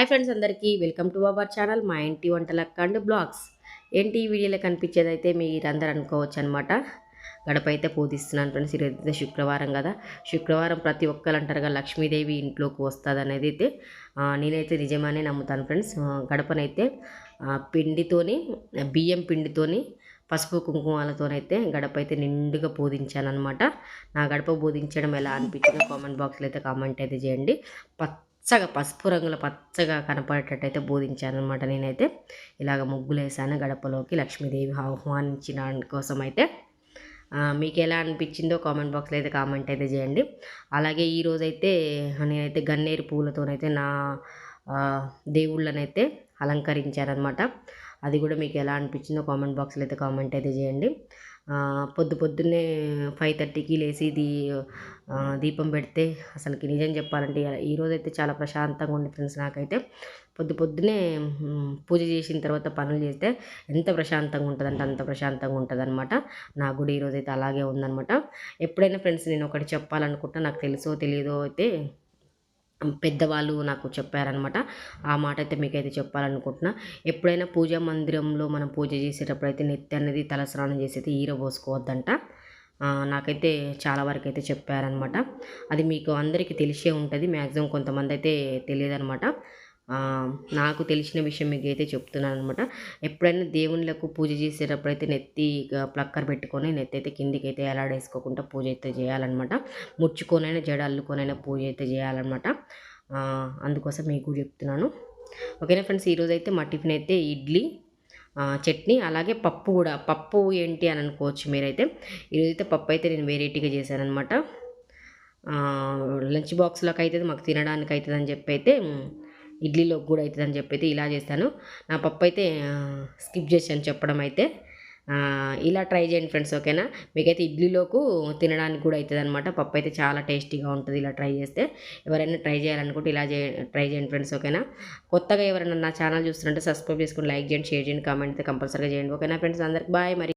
Hi friends అందరికీ welcome to our channel మా ఇంటి వంటల అండ్ బ్లాగ్స్. ఏంటి ఈ వీడియోలో కనిపించేది అయితే మీరందరూ అనుకోవచ్చు అనమాట గడప అయితే పూజిస్తున్నాను ఫ్రెండ్స్ ఈరోజు అయితే శుక్రవారం కదా. శుక్రవారం ప్రతి ఒక్కరు అంటారు కదా లక్ష్మీదేవి ఇంట్లోకి వస్తుంది అనేది అయితే నేనైతే నిజమానే నమ్ముతాను ఫ్రెండ్స్. గడపనైతే పిండితోని బియ్యం పిండితోని పసుపు కుంకుమాలతోనైతే గడప అయితే నిండుగా పూజించాను అనమాట నా గడప బోధించడం ఎలా అనిపించిందో కామెంట్ బాక్స్లో అయితే కామెంట్ అయితే చేయండి. పచ్చగా పసుపు రంగుల పచ్చగా కనపడేటట్టు అయితే బోధించాను అనమాట నేనైతే. ఇలాగ ముగ్గులు వేసాను గడపలోకి. లక్ష్మీదేవి ఆహ్వానించిన కోసం అయితే మీకు ఎలా అనిపించిందో కామెంట్ బాక్స్లో అయితే కామెంట్ అయితే చేయండి. అలాగే ఈరోజైతే నేనైతే గన్నేరు పూలతోనైతే నా దేవుళ్ళనైతే అలంకరించారనమాట అది కూడా మీకు ఎలా అనిపించిందో కామెంట్ బాక్స్లో అయితే కామెంట్ అయితే చేయండి. పొద్దు పొద్దున్నే ఫైవ్ థర్టీకి లేచి దీ దీపం పెడితే అసలుకి నిజం చెప్పాలంటే ఈరోజు అయితే చాలా ప్రశాంతంగా ఉంది ఫ్రెండ్స్ నాకైతే. పొద్దు పొద్దునే పూజ చేసిన తర్వాత పనులు చేస్తే ఎంత ప్రశాంతంగా ఉంటుందంటే అంత ప్రశాంతంగా ఉంటుంది అనమాట గుడి ఈరోజైతే ఈరోజు అయితే అలాగే ఉందన్నమాట. ఎప్పుడైనా ఫ్రెండ్స్ నేను ఒకటి చెప్పాలనుకుంటా నాకు తెలుసో తెలియదో అయితే పెద్దవాళ్ళు నాకు చెప్పారనమాట ఆ మాట అయితే మీకైతే చెప్పాలనుకుంటున్నా. ఎప్పుడైనా పూజా మందిరంలో మనం పూజ చేసేటప్పుడు అయితే నెత్తి అనేది తలస్నానం చేసేది ఈర పోసుకోవద్దంట. నాకైతే చాలా వరకు అయితే చెప్పారనమాట అది మీకు అందరికీ తెలిసే ఉంటుంది. మ్యాక్సిమం కొంతమంది అయితే తెలియదనమాట నాకు తెలిసిన విషయం మీకు అయితే చెప్తున్నాను అనమాట ఎప్పుడైనా దేవుళ్ళకు పూజ చేసేటప్పుడు అయితే నెత్తి ప్లక్కర్ పెట్టుకొని నెత్తి అయితే కిందికి అయితే ఎలాడేసుకోకుండా పూజ అయితే చేయాలన్నమాట. ముచ్చుకొనైనా జడ అల్లుకొనైనా పూజ అయితే చేయాలన్నమాట. అందుకోసం మీకు చెప్తున్నాను. ఓకేనా ఫ్రెండ్స్? ఈరోజు అయితే మా టిఫిన్ అయితే ఇడ్లీ చట్నీ అలాగే పప్పు కూడా. పప్పు ఏంటి అని అనుకోవచ్చు మీరైతే. ఈరోజైతే పప్పు అయితే నేను వెరైటీగా చేశానమాట లంచ్ బాక్స్లోకి అయితే మాకు తినడానికి అవుతుంది అని చెప్పి అయితే ఇడ్లీలోకి కూడా అవుతుంది అని చెప్పి ఇలా చేస్తాను. నా పప్పు అయితే స్కిప్ చేశాను చెప్పడం అయితే. ఇలా ట్రై చేయండి ఫ్రెండ్స్ ఓకేనా? మీకైతే ఇడ్లీలోకు తినడానికి కూడా అవుతుంది అనమాట పప్పు అయితే చాలా టేస్టీగా ఉంటుంది ఇలా ట్రై చేస్తే. ఎవరైనా ట్రై చేయాలనుకుంటే ఇలా చే ట్రై చేయండి ఫ్రెండ్స్ ఓకేనా? కొత్తగా ఎవరైనా నా ఛానల్ చూస్తుంటే సబ్స్క్రైబ్ చేసుకుని లైక్ చేయండి షేర్ చేయండి కామెంట్ అయితే కంపల్సరీగా చేయండి ఓకేనా ఫ్రెండ్స్? అందరికి బాయ్ మరి.